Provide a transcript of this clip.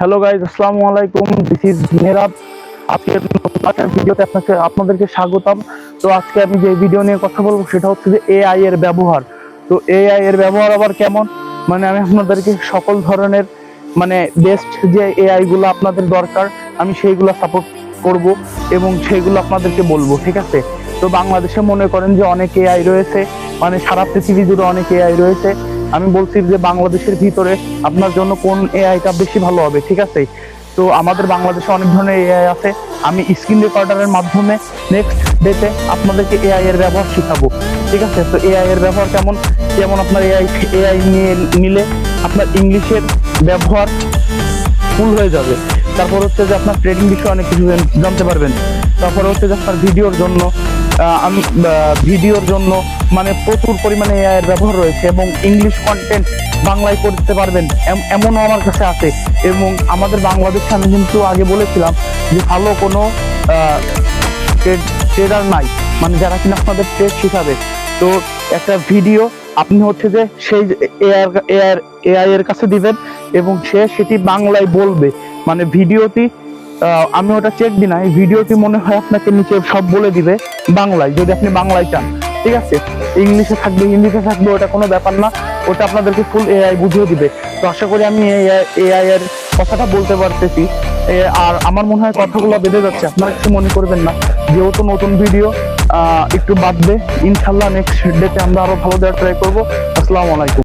Hello guys আসসালামু আলাইকুম। This is Mehrab একটা ভিডিওতে আপনাকে আপনাদেরকে স্বাগতম। তো আজকে আমি যে ভিডিও নিয়ে কথা বলব সেটা হচ্ছে যে এআই এর ব্যবহার। তো এআই এর ব্যবহার আবার কেমন? মানে আমি আপনাদেরকে সকল ধরনের মানে বেস্ট যে এআই গুলো আপনাদের দরকার, আমি সেইগুলো সাপোর্ট করব এবং সেইগুলো আপনাদেরকে বলব, ঠিক আছে? তো বাংলাদেশে মনে করেন যে অনেক এআই রয়েছে। মানে সারা পৃথিবী জুড়ে অনেক এআই রয়েছে। আমি বলছি যে বাংলাদেশের ভিতরে আপনার জন্য কোন এআইটা বেশি ভালো হবে, ঠিক আছে? তো আমাদের বাংলাদেশে অনেক ধরনের এআই আছে। আমি স্ক্রিন রেকর্ডারের মাধ্যমে নেক্সট ডেতে আপনাদেরকে এআই এর ব্যবহার শিখাবো, ঠিক আছে? তো এআই এর ব্যবহার কেমন? যেমন আপনার এআই এআই নিয়ে নিলে আপনার ইংলিশের ব্যবহার ফুল হয়ে যাবে। তারপর হচ্ছে যে আপনার ট্রেডিং বিষয়ে অনেক কিছু জান- জানতে পারবেন। তারপর হচ্ছে যে আপনার ভিডিওর জন্য আমি ভিডিওর জন্য মানে প্রচুর পরিমাণে এআই এর ব্যবহার রয়েছে এবং ইংলিশ কন্টেন্ট বাংলায় করতে পারবেন। এম- এমনও আমার কাছে আছে। এবং আমাদের বাংলাদেশে আমি কিন্তু আগে বলেছিলাম যে ভালো কোনো ট্রেডার নাই। মানে যারা কিনা আপনাদের ট্রেড শিখাবে তো একটা ভিডিও, আপনি হচ্ছে যে সেই এআই এআই এর কাছে দিবেন এবং সে সেটি বাংলায় বলবে। মানে ভিডিওটি আমি ওটা চেক দিই না, এই ভিডিওটি মনে হয় আপনাকে নিচে সব বলে দিবে, বাংলায়, যদি আপনি বাংলায় চান, ঠিক আছে? ইংলিশে থাকবে, হিন্দিতে থাকবে, ওটা কোনো ব্যাপার না, ওটা আপনাদেরকে ফুল এআই বুঝিয়ে দিবে। তো আশা করি আমি এআই এর কথাটা বলতে পারতেছি। আর আমার মনে হয় কথাগুলো বেঁধে যাচ্ছে, আপনারা কিছু মনে করবেন না। যেহেতু নতুন ভিডিও একটু বাদবে, ইনশাল্লাহ নেক্সট ডেতে আমরা আরও ভালো দেওয়ার ট্রাই করব। আসসালামু আলাইকুম।